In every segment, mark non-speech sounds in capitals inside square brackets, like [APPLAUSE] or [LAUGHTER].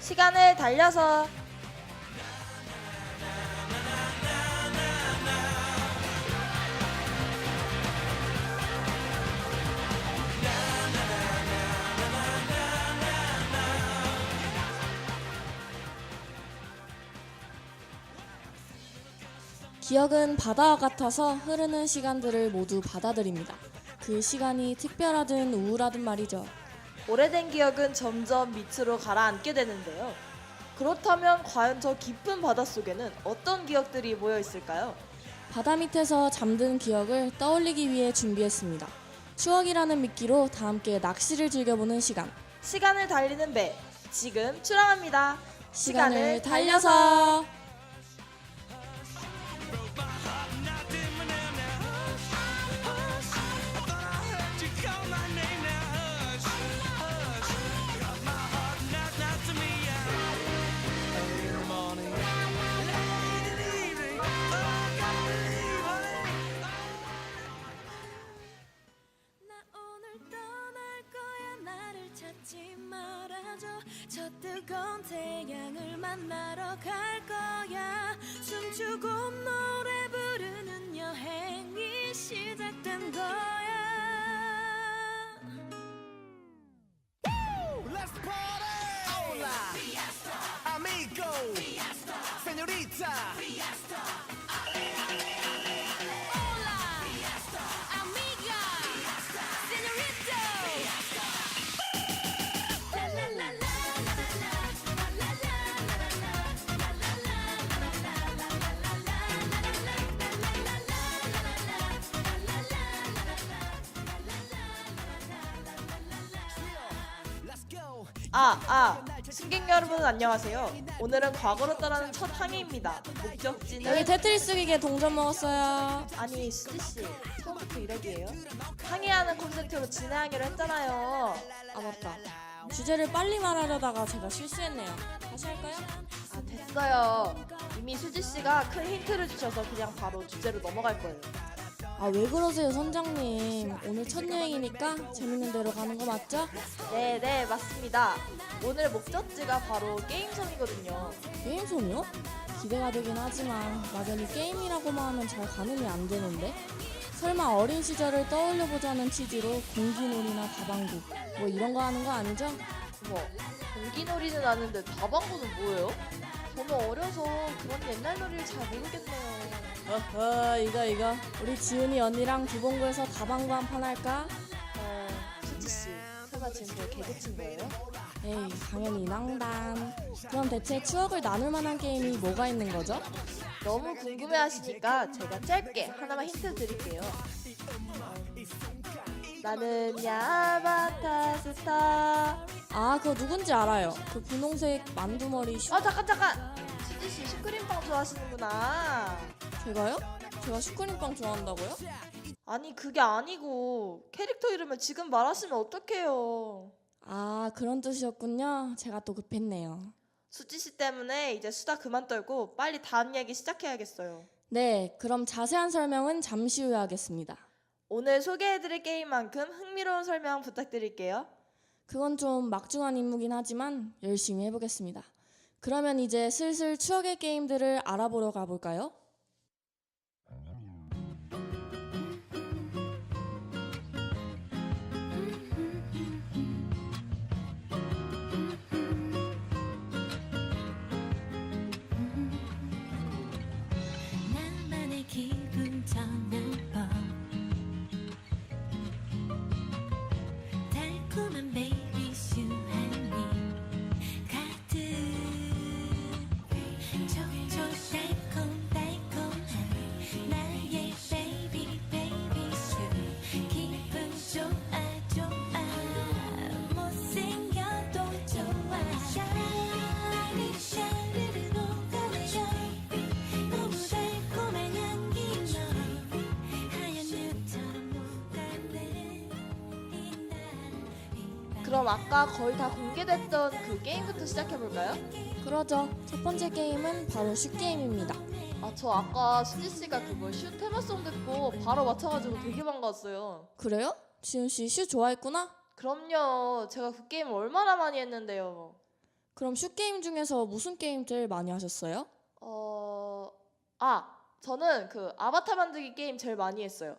시간을 달려서 기억은 바다와 같아서 흐르는 시간들을 모두 받아들입니다. 그 시간이 특별하든 우울하든 말이죠. 오래된 기억은 점점 밑으로 가라앉게 되는데요. 그렇다면 과연 저 깊은 바닷속에는 어떤 기억들이 모여 있을까요? 바다 밑에서 잠든 기억을 떠올리기 위해 준비했습니다. 추억이라는 미끼로 다 함께 낚시를 즐겨보는 시간. 시간을 달리는 배 지금 출항합니다. 시간을 달려서 저 뜨거운 태양을 만나러 갈 거야 춤추고 노래 부르는 여행이 시작된 거야 Let's party! Hola! Amigo! Señorita! Hola 아, 아, 승객 여러분 안녕하세요. 오늘은 과거로 떠나는 첫 항해입니다. 목적지는 여기 테트리스 기계 동전 먹었어요. 아니 수지 씨 처음부터 이러기예요? 항해하는 콘셉트로 진행하기로 했잖아요. 아 맞다. 주제를 빨리 말하려다가 제가 실수했네요. 다시 할까요? 아 됐어요. 이미 수지 씨가 큰 힌트를 주셔서 그냥 바로 주제로 넘어갈 거예요. 아 왜 그러세요 선장님? 오늘 첫 여행이니까 재밌는 대로 가는 거 맞죠? 네, 네 맞습니다. 오늘 목적지가 바로 게임섬이거든요. 게임솜이요? 기대가 되긴 하지만 막연히 게임이라고만 하면 잘 가늠이 안 되는데? 설마 어린 시절을 떠올려보자는 취지로 공기놀이나 다방구 뭐 이런 거 하는 거 아니죠? 어머, 공기놀이는 아는데 다방구는 뭐예요? 저는 어려서 그런 옛날 놀이를 잘 모르겠네요. 어허 이거 이거 우리 지은이 언니랑 두봉구에서 다방구 한 판 할까? 어, 수지 씨, 설마 지금 저 개그 친 거예요? 에이 당연히 낭단 그럼 대체 추억을 나눌 만한 게임이 뭐가 있는 거죠? 너무 궁금해 하시니까 제가 짧게 하나만 힌트 드릴게요. 나는 야바타 스타. 아 그거 누군지 알아요 그 분홍색 만두머리 슈 아 잠깐 잠깐. 수지 씨 슈크림빵 좋아하시는구나. 제가요? 제가 슈크림빵 좋아한다고요? 아니 그게 아니고 캐릭터 이름을 지금 말하시면 어떡해요. 아 그런 뜻이었군요 제가 또 급했네요 수지 씨 때문에 이제 수다 그만 떨고 빨리 다음 얘기 시작해야겠어요. 네, 그럼 자세한 설명은 잠시 후에 하겠습니다. 오늘 소개해드릴 게임만큼 흥미로운 설명 부탁드릴게요. 그건 좀 막중한 임무긴 하지만 열심히 해보겠습니다. 그러면 이제 슬슬 추억의 게임들을 알아보러 가볼까요? 달콤한 베이 그럼 아까 거의 다 공개됐던 그 게임부터 시작해볼까요? 그러죠. 첫 번째 게임은 바로 슛게임입니다. 아, 저 아까 수지 씨가 그거 슛 테마송 듣고 바로 맞춰가지고 되게 반가웠어요. 그래요? 지훈 씨 슛 좋아했구나? 그럼요. 제가 그 게임을 얼마나 많이 했는데요. 그럼 슛게임 중에서 무슨 게임 제일 많이 하셨어요? 어, 아, 저는 그 아바타 만들기 게임 제일 많이 했어요.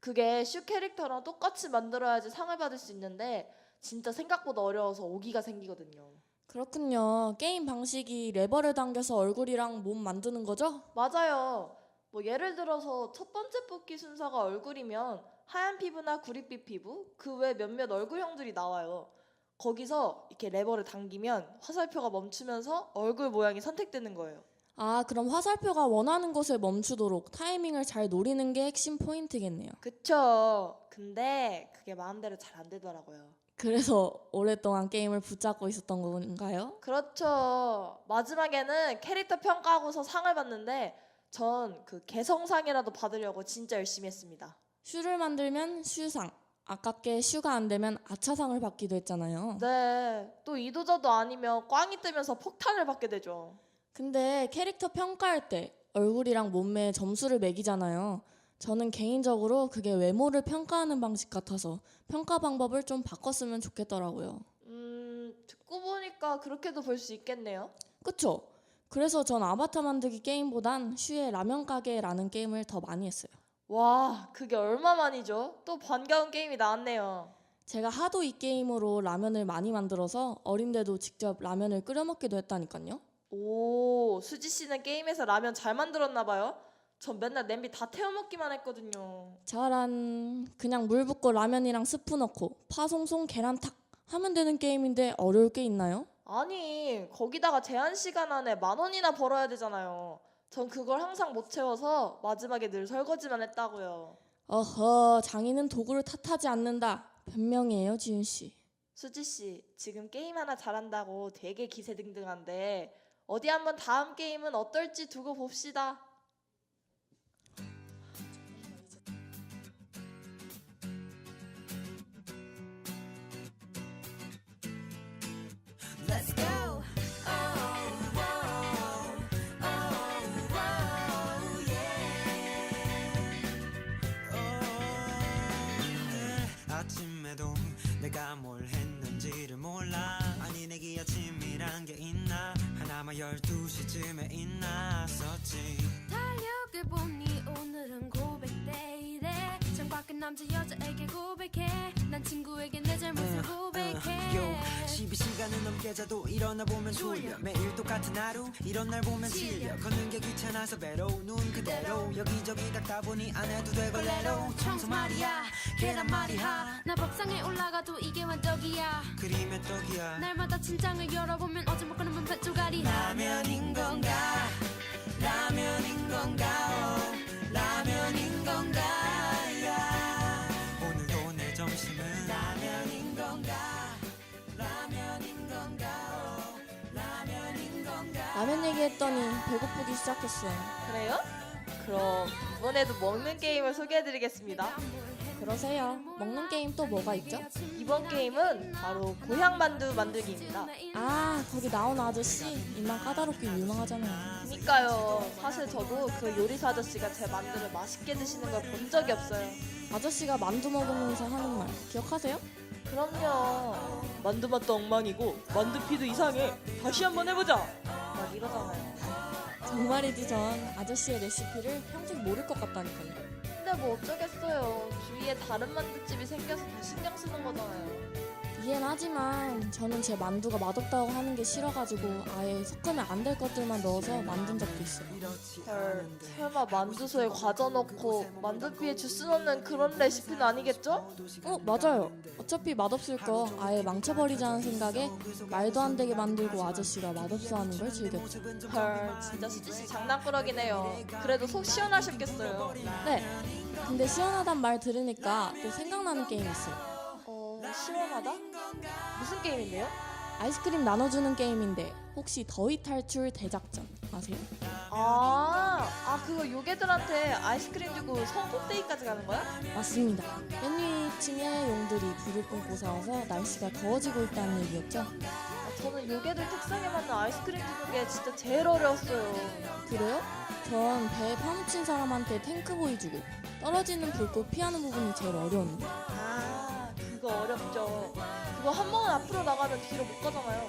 그게 슈 캐릭터랑 똑같이 만들어야지 상을 받을 수 있는데 진짜 생각보다 어려워서 오기가 생기거든요. 그렇군요. 게임 방식이 레버를 당겨서 얼굴이랑 몸 만드는 거죠? 맞아요. 뭐 예를 들어서 첫 번째 뽑기 순서가 얼굴이면 하얀 피부나 구릿빛 피부, 그 외 몇몇 얼굴형들이 나와요. 거기서 이렇게 레버를 당기면 화살표가 멈추면서 얼굴 모양이 선택되는 거예요. 아, 그럼 화살표가 원하는 곳에 멈추도록 타이밍을 잘 노리는 게 핵심 포인트겠네요. 그쵸. 근데 그게 마음대로 잘 안 되더라고요. 그래서 오랫동안 게임을 붙잡고 있었던 건가요? 그렇죠. 마지막에는 캐릭터 평가하고서 상을 받는데 전 그 개성상이라도 받으려고 진짜 열심히 했습니다. 슈를 만들면 슈상, 아깝게 슈가 안 되면 아차상을 받기도 했잖아요. 네. 또 이도저도 아니면 꽝이 뜨면서 폭탄을 받게 되죠. 근데 캐릭터 평가할 때 얼굴이랑 몸매에 점수를 매기잖아요. 저는 개인적으로 그게 외모를 평가하는 방식 같아서 평가 방법을 좀 바꿨으면 좋겠더라고요. 음, 듣고 보니까 그렇게도 볼 수 있겠네요. 그쵸? 그래서 전 아바타 만들기 게임보단 슈의 라면 가게라는 게임을 더 많이 했어요. 와, 그게 얼마만이죠? 또 반가운 게임이 나왔네요. 제가 하도 이 게임으로 라면을 많이 만들어서 어린데도 직접 라면을 끓여 먹기도 했다니까요. 오, 수지 씨는 게임에서 라면 잘 만들었나 봐요. 전 맨날 냄비 다 태워 먹기만 했거든요. 짜란 그냥 물 붓고 라면이랑 스프 넣고 파송송 계란 탁 하면 되는 게임인데 어려울 게 있나요? 아니, 거기다가 제한 시간 안에 만 원이나 벌어야 되잖아요. 전 그걸 항상 못 채워서 마지막에 늘 설거지만 했다고요. 어허 장인은 도구를 탓하지 않는다 변명이에요 지윤 씨. 수지 씨, 지금 게임 하나 잘한다고 되게 기세등등한데 어디 한번 다음 게임은 어떨지 두고 봅시다. 내가 뭘 했는지를 몰라. 아니 내게 아침이란 게 있나? 하나만 열두 시쯤에 있나었지. 달력을 보니 오늘은 고백데이래 남자 여자에게 고백해. 난 친구에게 내 잘못을 고백해. 요. 12시간은 넘게 자도 일어나 보면 졸려. 매일 똑같은 하루 이런 날 보면 질려. 걷는 게 귀찮아서 배로 눈 그대로. 여기저기 닦다 보니 안 해도 되걸레로 청소 말이야. 계란 말이야. 나 밥상에 올라가도 이게 완떡이야. 그림의 떡이야. 날마다 침장을 열어보면 어제 먹고 남은 뱃조가리 라면인 건가 라면 얘기했더니 배고프기 시작했어요. 그래요? 그럼 이번에도 먹는 게임을 소개해드리겠습니다. 그러세요. 먹는 게임 또 뭐가 있죠? 이번 게임은 바로 고향 만두 만들기입니다. 아 거기 나온 아저씨 입만 까다롭게 유명하잖아요. 그니까요. 사실 저도 그 요리사 아저씨가 제 만두를 맛있게 드시는 걸 본 적이 없어요. 아저씨가 만두 먹으면서 하는 말 기억하세요? 그럼요. 만두 맛도 엉망이고 만두 피도 이상해. 다시 한번 해보자. 막 이러잖아요. 정말이지 전 아저씨의 레시피를 평생 모를 것 같다니까요. 근데 뭐 어쩌겠어요. 주위에 다른 만두집이 생겨서 더 신경 쓰는 거잖아요. 이해는 하지만 저는 제 만두가 맛없다고 하는 게 싫어가지고 아예 섞으면 안 될 것들만 넣어서 만든 적도 있어요. 헐, 설마 만두소에 과자 넣고 만두피에 주스 넣는 그런 레시피는 아니겠죠? 어 맞아요. 어차피 맛없을 거 아예 망쳐버리자는 생각에 말도 안 되게 만들고 아저씨가 맛없어 하는 걸 즐겼죠. 헐, 진짜 수지씨 장난꾸러기네요. 그래도 속 시원하셨겠어요. 네. 근데 시원하단 말 들으니까 또 생각나는 게임 있어요. 어, 시원하다? 무슨 게임인데요? 아이스크림 나눠주는 게임인데 혹시 더위 탈출 대작전 아세요? 아, 아 그거 요괴들한테 아이스크림 주고 성폭대기까지 가는 거야? 맞습니다. 맨 위에 층에 용들이 불을 뿜고 싸워서 날씨가 더워지고 있다는 얘기였죠. 아, 저는 요괴들 특성에 맞는 아이스크림 주는 게 진짜 제일 어려웠어요. 그래요? 전 배에 파묻힌 사람한테 탱크보이 주고 떨어지는 불꽃 피하는 부분이 제일 어려웠는데 아, 그거 어렵죠. 그거 한 번은 앞으로 나가면 뒤로 못 가잖아요.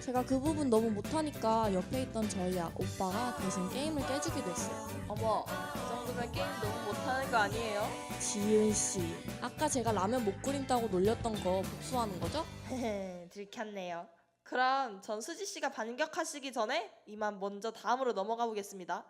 제가 그 부분 너무 못하니까 옆에 있던 저희 아- 오빠가 대신 게임을 깨주기도 했어요. 어머, 그 정도면 게임 너무 못하는 거 아니에요? 지은 씨, 아까 제가 라면 못 끓인다고 놀렸던 거 복수하는 거죠? 헤헤, 들켰네요. 그럼 전 수지 씨가 반격하시기 전에 이만 먼저 다음으로 넘어가 보겠습니다.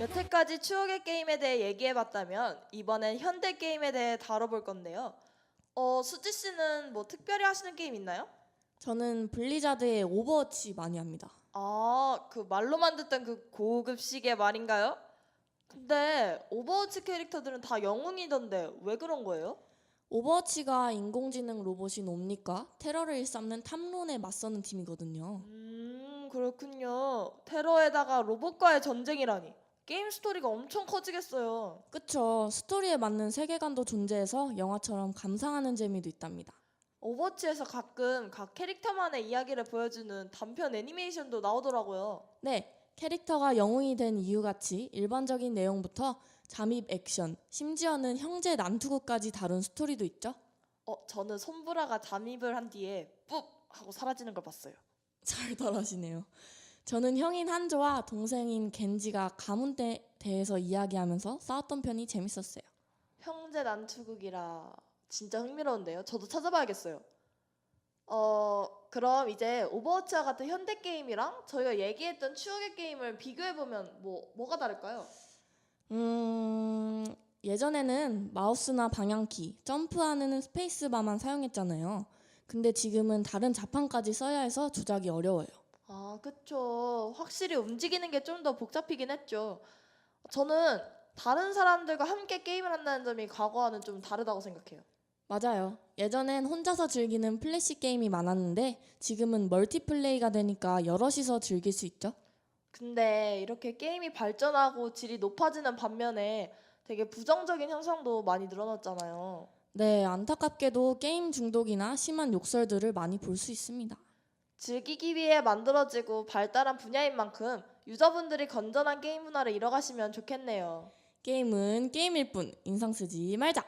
여태까지 추억의 게임에 대해 얘기해봤다면 이번엔 현대 게임에 대해 다뤄볼 건데요. 어, 수지 씨는 뭐 특별히 하시는 게임 있나요? 저는 블리자드의 오버워치 많이 합니다. 아, 그 말로만 듣던 그 고급 시계 말인가요? 근데 오버워치 캐릭터들은 다 영웅이던데 왜 그런 거예요? 오버워치가 인공지능 로봇인 옴니과 테러를 일삼는 탐론에 맞서는 팀이거든요. 음, 그렇군요. 테러에다가 로봇과의 전쟁이라니. 게임 스토리가 엄청 커지겠어요. 그쵸. 스토리에 맞는 세계관도 존재해서 영화처럼 감상하는 재미도 있답니다. 오버워치에서 가끔 각 캐릭터만의 이야기를 보여주는 단편 애니메이션도 나오더라고요. 네, 캐릭터가 영웅이 된 이유같이 일반적인 내용부터 잠입 액션, 심지어는 형제 난투극까지 다룬 스토리도 있죠. 어, 저는 손브라가 잠입을 한 뒤에 ปุ๊ 하고 사라지는 걸 봤어요. 잘 [LAUGHS] 따라하시네요. 저는 형인 한조와 동생인 겐지가 가문에 대해서 이야기하면서 싸웠던 편이 재밌었어요. 형제 난투극이라 진짜 흥미로운데요. 저도 찾아봐야겠어요. 어, 그럼 이제 오버워치와 같은 현대 게임이랑 저희가 얘기했던 추억의 게임을 비교해 보면 뭐 뭐가 다를까요? 음, 예전에는 마우스나 방향키, 점프하는 스페이스바만 사용했잖아요. 근데 지금은 다른 자판까지 써야 해서 조작이 어려워요. 아, 그쵸. 확실히 움직이는 게 좀 더 복잡히긴 했죠. 저는 다른 사람들과 함께 게임을 한다는 점이 과거와는 좀 다르다고 생각해요. 맞아요. 예전엔 혼자서 즐기는 플래시 게임이 많았는데 지금은 멀티플레이가 되니까 여럿이서 즐길 수 있죠. 근데 이렇게 게임이 발전하고 질이 높아지는 반면에 되게 부정적인 현상도 많이 늘어났잖아요. 네, 안타깝게도 게임 중독이나 심한 욕설들을 많이 볼 수 있습니다. 즐기기 위해 만들어지고 발달한 분야인 만큼 유저분들이 건전한 게임 문화를 이뤄가시면 좋겠네요. 게임은 게임일 뿐 인상 쓰지 말자.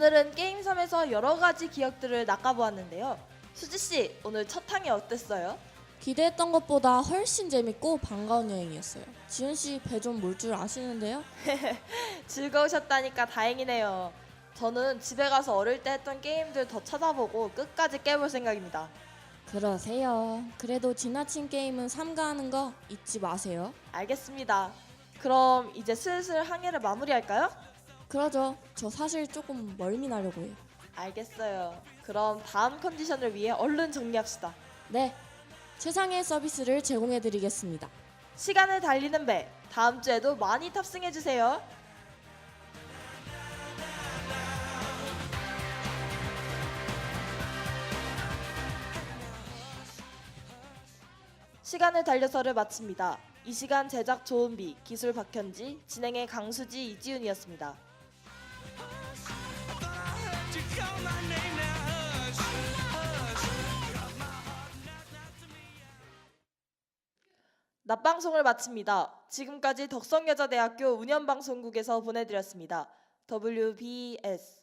오늘은 게임 섬에서 여러 가지 기억들을 낚아보았는데요. 수지 씨, 오늘 첫 항이 어땠어요? 기대했던 것보다 훨씬 재밌고 반가운 여행이었어요. 지은 씨 배 좀 몰 줄 아시는데요? [LAUGHS] 즐거우셨다니까 다행이네요. 저는 집에 가서 어릴 때 했던 게임들 더 찾아보고 끝까지 깨볼 생각입니다. 그러세요. 그래도 지나친 게임은 삼가하는 거 잊지 마세요. 알겠습니다. 그럼 이제 슬슬 항해를 마무리할까요? 그러죠. 저 사실 조금 멀미 나려고 해요. 알겠어요. 그럼 다음 컨디션을 위해 얼른 정리합시다. 네. 최상의 서비스를 제공해 드리겠습니다. 시간을 달리는 배 다음 주에도 많이 탑승해 주세요. 시간을 달려서를 마칩니다. 이 시간 제작 조은비, 기술 박현지, 진행의 강수지 이지훈이었습니다. 낮방송을 마칩니다. 지금까지 덕성여자대학교 운영방송국에서 보내드렸습니다. WBS